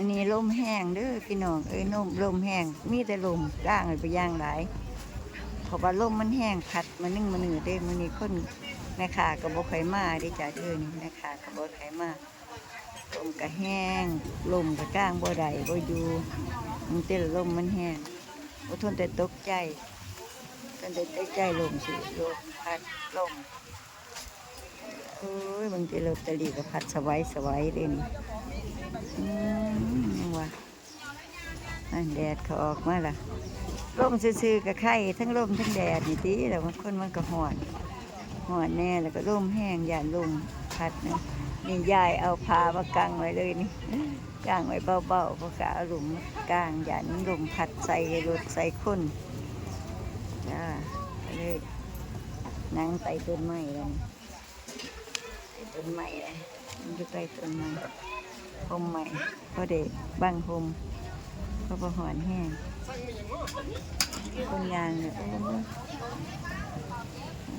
อันนี้ลมแห้งเด้อพี่น้องเอ้ยนมลมแห้งมีแต่ลมก้างเลยไปย่างหลายเพราะว่าลมมันแห้งพัดมานึ่งมาหนือเด้มื้อนี้คนแม่ค้าก็บ่ค่อยมาเด้จ้าเด้อนี่แม่ค้าก็บ่ค่อยมาลมก็แห้งลมก็ก้างบ่ได้บ่อยู่มันแต่ลมมันแห้งบ่ทนแต่ตกใจทนแต่ตกใจลมสิลมพัดลม โอ้ยบางทีลอตเตอรี่ก็พัดสวายสวายเลยนี่ว่าอันแดดเขาออกมาล่ะร่มซื่อๆกับไข่ทั้งร่มทั้งแดดนี่ติแล้วบางคนมันก็ห่อนห่อนแน่แล้วก็ร่มแห้งยานลมพัดนะนี่ยายเอาผ้ามากางไว้เลยนี่กางไว้เบาๆเพราะกาหลุมกางยานลมพัดใส่รถใส่คนจ้าเลยนั่งไต่ต้นไม้แล้ว นี่ไต่เลยมันอยู่ใต้ต้นไม้หมใหม่พราะเด็กบางหมเพราะประหอนแห้งคนยางเนี่ยโอ้ย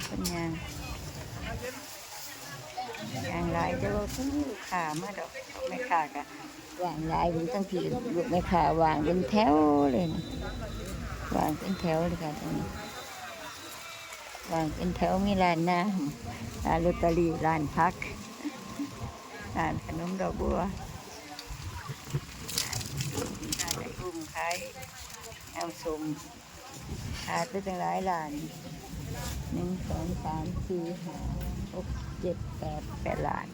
คนยางยางลายจะเราทั้งลูกค้ามาดอกไม่ค้ากะวางลายเป็นตั้งทีลูกไม่ค้าวางเป็นแถวเลยนะวางเป็นแถวเลยค่ะตรงนี้ วางเป็นแถวมีร้านน้ำร้านลอตเตอรี่ร้านพักร้านขนมดอกบัวขายอุ้มขายเอาสมขายไปตั้งหลายล้านหนึ่งสองสามสี่ห้าหกเจ็ดแปดแปดล้าน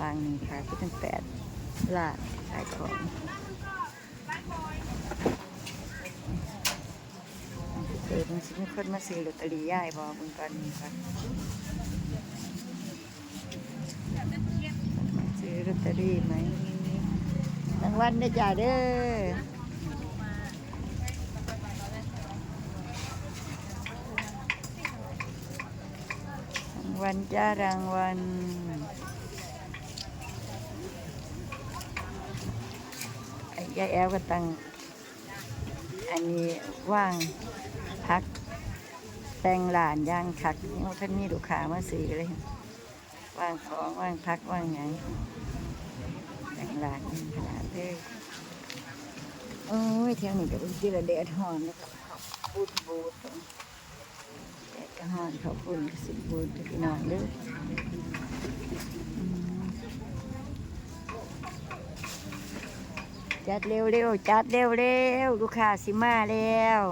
วางหนึ่งขายไปตั้งแปดล้านขายของ เด็กมันสิมีคนมาซื้อลอตเตอรี่ย่ายบอมึงก่อนมึงก่อนซื้อลอตเตอรี่ไหมรางวัลได้จ้าเด้อรางวัลจ้ารางวัลไอ้ยายแอลก็ตั้งอันนี้ว่าง พัก แต่งหลานย่างคักยังท่านมีลูกค้ามาซื้อเลย วางของวางพักวางหยังแต่งร้านขนาดเลยโอ้ยแถวนี้ก็เป็นที่ระแดดหอนแล้วก็บูดบูดแดดก็หอนเขาปุ่นสิบูดพี่น้องเด้ออืมจัดเร็วเร็วๆจัดเร็วเร็วๆลูกค้าสิมาแล้ว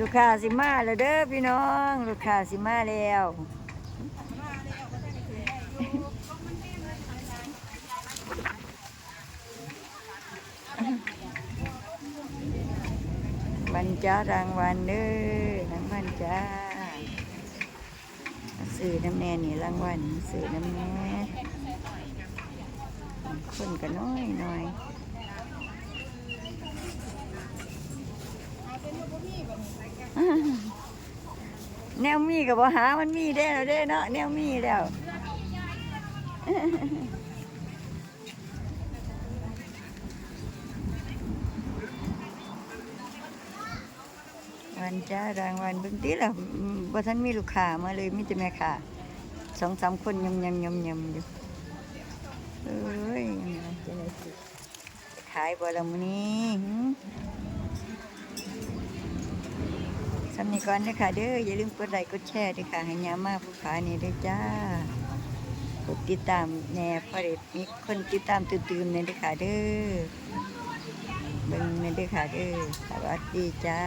ลูกค้าสิมาแล้วเด้อพี่น้อง ลูกค้าสิมาแล้ววันจ้ารางวัลเด้อรางวัลจ้าสื่อน้ำแน่นี่รางวัลสื่อน้ำแน่คนก็น้อยน้อย แนวมีกับหา มันมีได้แล้วเด้เนาะแนวมีแล้ววันจ้ารางวัลบิ่งติล่ะอืมบ่ทันมีลูกค้ามาเลยมีแต่แม่ค้าสองสามคนยำยำยำยำอยู่เอ้ยจะได้สิขายบ่ละมื้อนี้หืม สำนีก่อนด้ค่ะเด้ออย่าลืมกดไลค์กดแชร์ด้วยค่ะให้ยามาผู้ขานี่ด้วยจ้ากดติดตามแหน่พอเด้มีคนติดตามตื่นๆในเด้อค่ะเด้อเบิ่งในเด้อค่ะเด้อสวัสดีจ้า